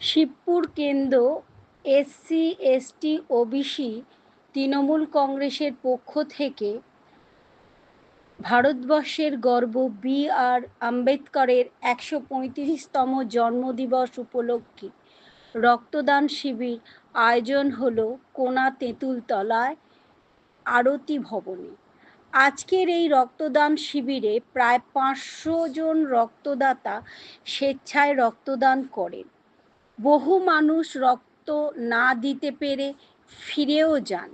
শিবপুর কেন্দ্র SC ST OBC Trinamool কংগ্রেসের পক্ষ থেকে ভারতবর্ষের গর্ব বি আর আম্বেদকরের একশো পঁয়ত্রিশতম জন্মদিবস উপলক্ষে রক্তদান শিবির আয়োজন হলো কোনা তেঁতুলতলায় আরতি ভবনে। আজকের এই রক্তদান শিবিরে প্রায় পাঁচশো জন রক্তদাতা স্বেচ্ছায় রক্তদান করেন। বহু মানুষ রক্ত না দিতে পেরে ফিরেও যান।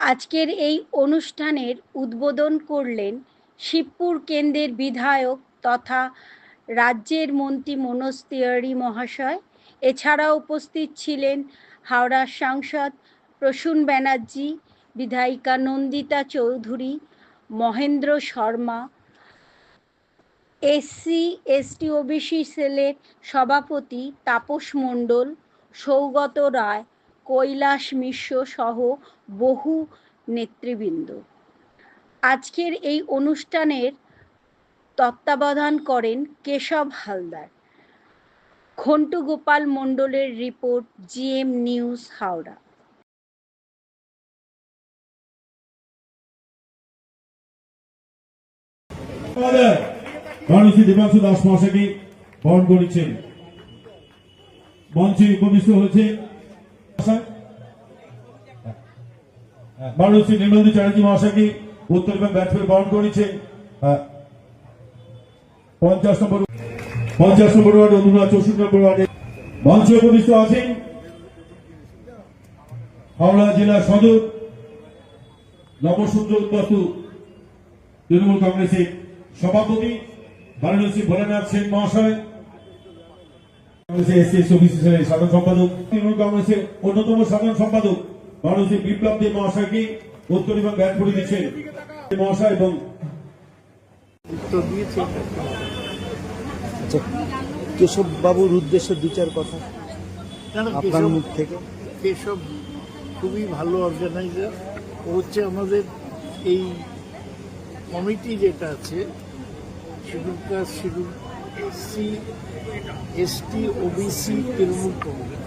আজকের এই অনুষ্ঠানের উদ্বোধন করলেন শিবপুর কেন্দ্রের বিধায়ক তথা রাজ্যের মন্ত্রী মনোজ তিওয়ারি মহাশয়। এছাড়া উপস্থিত ছিলেন হাওড়ার সাংসদ প্রসূন ব্যানার্জি, বিধায়িকা Nandita Chowdhury, Mahendra Sharma SC ST OBC সেলের সভাপতি তাপস মণ্ডল, সৌগত রায়, কৈলাস মিশ্র সহ বহু নেতৃবৃন্দ। আজকের এই অনুষ্ঠানের তত্ত্বাবধান করেন কেশব হালদার। খন্টু গোপাল মণ্ডলের রিপোর্ট, জিএম নিউজ, হাওড়া। আমাদের গণেশী দেবাংশু দাস মহাশয়কে বরণ করেছেন। মঞ্চে উপবিষ্ট হয়েছে চ্যাটার্জি মহাশয়কে উত্তর বরণ করেছেন। পঞ্চাশ নম্বর পঞ্চাশ নম্বর অনুরাগ চৌষট্টি নম্বর ওয়ার্ডে মঞ্চে উপবিষ্ট আছেন হাওড়া জেলা সদর নবসূত্র উদ্বাস্তু তৃণমূল কংগ্রেসের সভাপতি বারাণসী ভোলানাথ সেন মহাশয় সাধারণ সম্পাদক তৃণমূল কংগ্রেসের অন্যতম সাধারণ সম্পাদক বিপ্লব দেব মহাশয়কে উত্তর এবং ব্যাট করে দিচ্ছেন মহাশয় এবং আচ্ছা কেশব বাবুর উদ্দেশ্যে দু চার কথা। কেন আপনার মুখ থেকে। কেশব খুবই ভালো অর্গানাইজার ও হচ্ছে আমাদের এই কমিটি যেটা আছে schedule caste schedule SC ST OBC Trinamool Congress.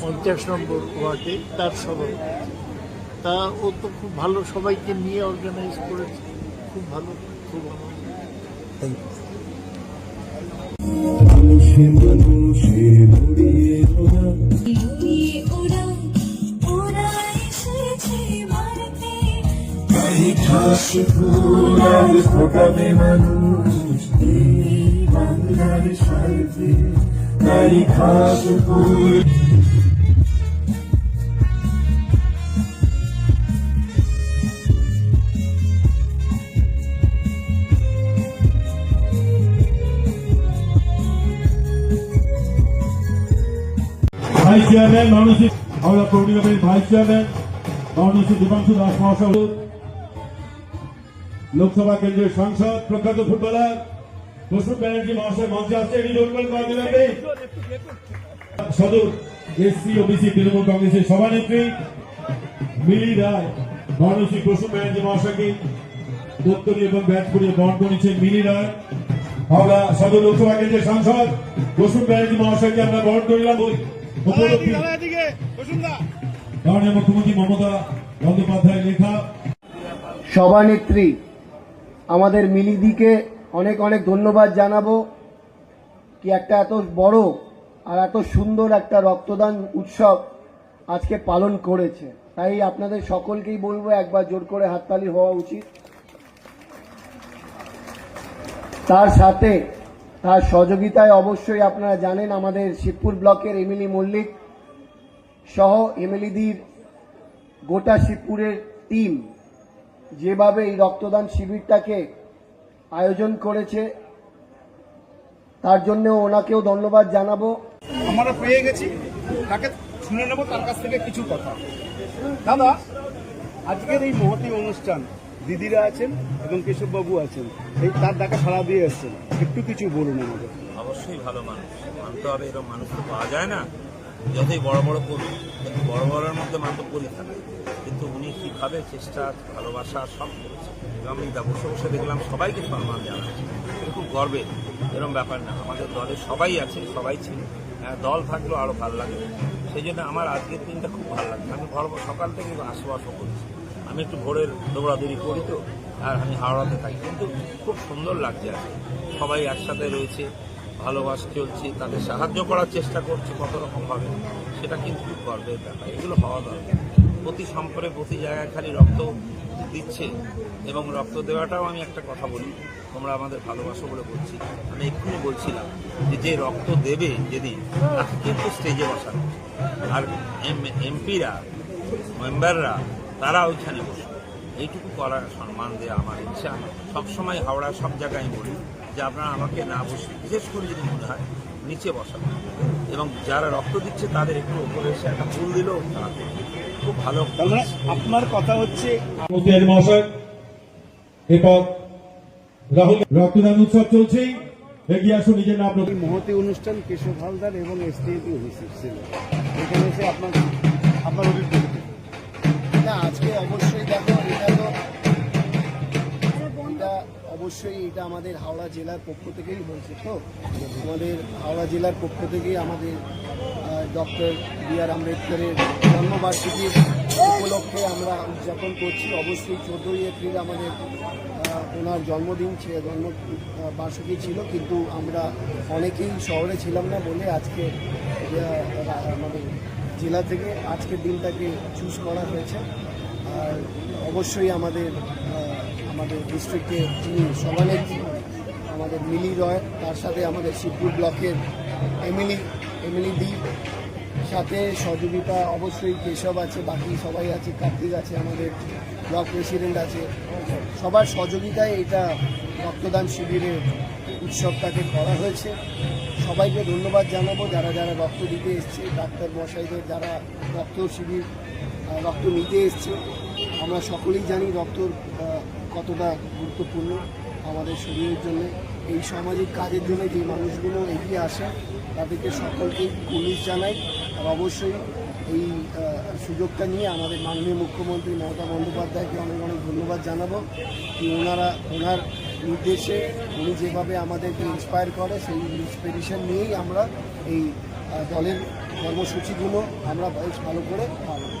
পঞ্চাশ নম্বর ওয়ার্ডে তার সভাপতি। তা ও তো খুব ভালো সবাইকে নিয়ে অর্গানাইজ করেছে। খুব ভালো খুব ভালো। Thank you vice chairman Varanasi Howrah chairman Varanasi Debanshu Das মহাশয় লোকসভা কেন্দ্রের সাংসদ, প্রখ্যাত ফুটবলার প্রসূন ব্যানার্জি মহাশয় মঞ্চে আসছে। এটি করা সদর এসসি ওবিসি তৃণমূল কংগ্রেসের সভানেত্রী মিলি রায় বারাণসী প্রসূন ব্যানার্জি মহাশয়কে দপ্তরি এবং ব্যাট করিয়ে বরণ করেছে মিলি রায়। হাওড়া সদর লোকসভা কেন্দ্রের সাংসদ প্রসূন ব্যানার্জি মহাশয়কে আমরা বরণ করিলাম। মাননীয় মুখ্যমন্ত্রী মমতা বন্দ্যোপাধ্যায় লেখা। সভানেত্রী আমাদের মিলিদিকে অনেক অনেক ধন্যবাদ জানাব কি একটা এত বড় আর এত সুন্দর একটা রক্তদান উৎসব আজকে পালন করেছে। তাই আপনাদের সকলকেই বলব একবার জোর করে হাততালি হওয়া উচিত। তার সাথে তার সহযোগিতায় অবশ্যই আপনারা জানেন আমাদের শিবপুর ব্লকের এমিলি মল্লিক সহ এমএলইদির গোটা শিবপুরের টিম যেভাবে এই রক্তদান শিবিরটাকে আয়োজন করেছে তার জন্য ওনাকেও ধন্যবাদ জানাব। আমরা পেয়ে গেছি। তাকে শুনে নেব তার কাছ থেকে কিছু কথা। দাদা আজকের এই মহতি অনুষ্ঠান দিদিরা আছেন এবং কেশববাবু আছেন এই তার ডাকা সাড়া দিয়ে এসছেন। একটু কিছু বলুন আমাদের। অবশ্যই ভালো মানুষ। মানতে হবে এরকম মানুষ তো পাওয়া যায় না। যতই বড় বড় করুন কিন্তু বড় বড়ের মধ্যে মাত্র করি থাকে কিন্তু উনি কীভাবে চেষ্টা ভালোবাসা সব করেছেন। এবং আমি দা বসে বসে দেখলাম সবাইকে সম্মান জানাচ্ছে। এটা খুব গর্বের এরকম ব্যাপার না। আমাদের দলে সবাই আছে সবাই ছিল হ্যাঁ, দল থাকলেও আরও ভালো লাগে। সেই জন্য আমার আজকের দিনটা খুব ভালো লাগছে। আমি ঘর সকাল থেকে আশপাশও করছি। আমি একটু ভোরের দৌড়াদৌড়ি করি তো আর আমি হাওড়াতে থাকি। কিন্তু খুব সুন্দর লাগছে আর সবাই একসাথে রয়েছে। ভালোবাসা চলছে, তাদের সাহায্য করার চেষ্টা করছে, কত রকমভাবে সেটা কিন্তু গর্বের ব্যাপার। এগুলো হওয়া দরকার। প্রতি সম্পর্কে প্রতি জায়গায় খালি রক্ত দিচ্ছে এবং রক্ত দেওয়াটাও আমি একটা কথা বলি, তোমরা আমাদের ভালোবাসো বলে বলছি। আমি এক্ষুনি বলছিলাম যে যে রক্ত দেবে যেদিন, তাকে কিন্তু স্টেজে বসানো আর এম, এমপিরা, মেম্বাররা, তারা ওইখানে বসে এইটুকু করার সম্মান দেওয়া আমার ইচ্ছা। সবসময় হাওড়ার সব জায়গায় বলি যে আপনারা আমাকে না বসে বিশেষ করে যদি মনে হয় নিচে বসাবো এবং যারা রক্ত দিচ্ছে তাদের একটু উপরে এসে একটা ফুল দিলেও তারা খুব ভালো মানে আপনার কথা হচ্ছে রাহুল রক্তদান উৎসব চলছেই এগিয়ে আসুন নিজের নাম এই মহতি অনুষ্ঠান কেশব হালদার এবং এসটিএপি উপস্থিত ছিল। এখানে এসে আপনার আপনার অবশ্যই এটা আমাদের হাওড়া জেলার পক্ষ থেকেই হয়েছে তো? আমাদের হাওড়া জেলার পক্ষ থেকেই আমাদের ডক্টর বি আর আম্বেদকরের জন্মবার্ষিকীর উপলক্ষে আমরা উদযাপন করছি। অবশ্যই চোদ্দোই এপ্রিল আমাদের ওনার জন্মদিন জন্ম বার্ষিকী ছিল, কিন্তু আমরা অনেকেই শহরে ছিলাম না বলে আজকে আমাদের জেলা থেকে আজকের দিনটাকে চুজ করা হয়েছে। আর অবশ্যই আমাদের আমাদের ডিস্ট্রিক্টে যিনি সভানেত্রী আমাদের মিলি রয় তার সাথে আমাদের শিবপুর ব্লকের এমিলি এমিলি দি সাথে সহযোগিতা অবশ্যই কেশব আছে বাকি সবাই আছে কার্তিক আছে আমাদের ব্লক প্রেসিডেন্ট আছে। সবার সহযোগিতায় এটা রক্তদান শিবিরের উৎসবটাকে করা হয়েছে। সবাইকে ধন্যবাদ জানাব যারা যারা রক্ত দিতে এসছে ডাক্তার মশাইদের যারা রক্ত শিবির রক্ত নিতে এসছে। আমরা সকলেই জানি রক্ত আহ, কতটা গুরুত্বপূর্ণ আমাদের শরীরের জন্য। এই সামাজিক কাজের জন্য যে মানুষগুলো এগিয়ে আসে, তাদেরকে সকলকেই পুলিশ জানাই। আর অবশ্যই এই সুযোগটা নিয়ে আমাদের মাননীয় মুখ্যমন্ত্রী মমতা বন্দ্যোপাধ্যায়কে অনেক অনেক ধন্যবাদ জানাব কি ওনারা, ওনার নির্দেশে উনি যেভাবে আমাদেরকে ইন্সপায়ার করে, সেই ইন্সপিরেশন নিয়েই আমরা এই দলের কর্মসূচিগুলো আমরা বেশ ভালো করে পালন।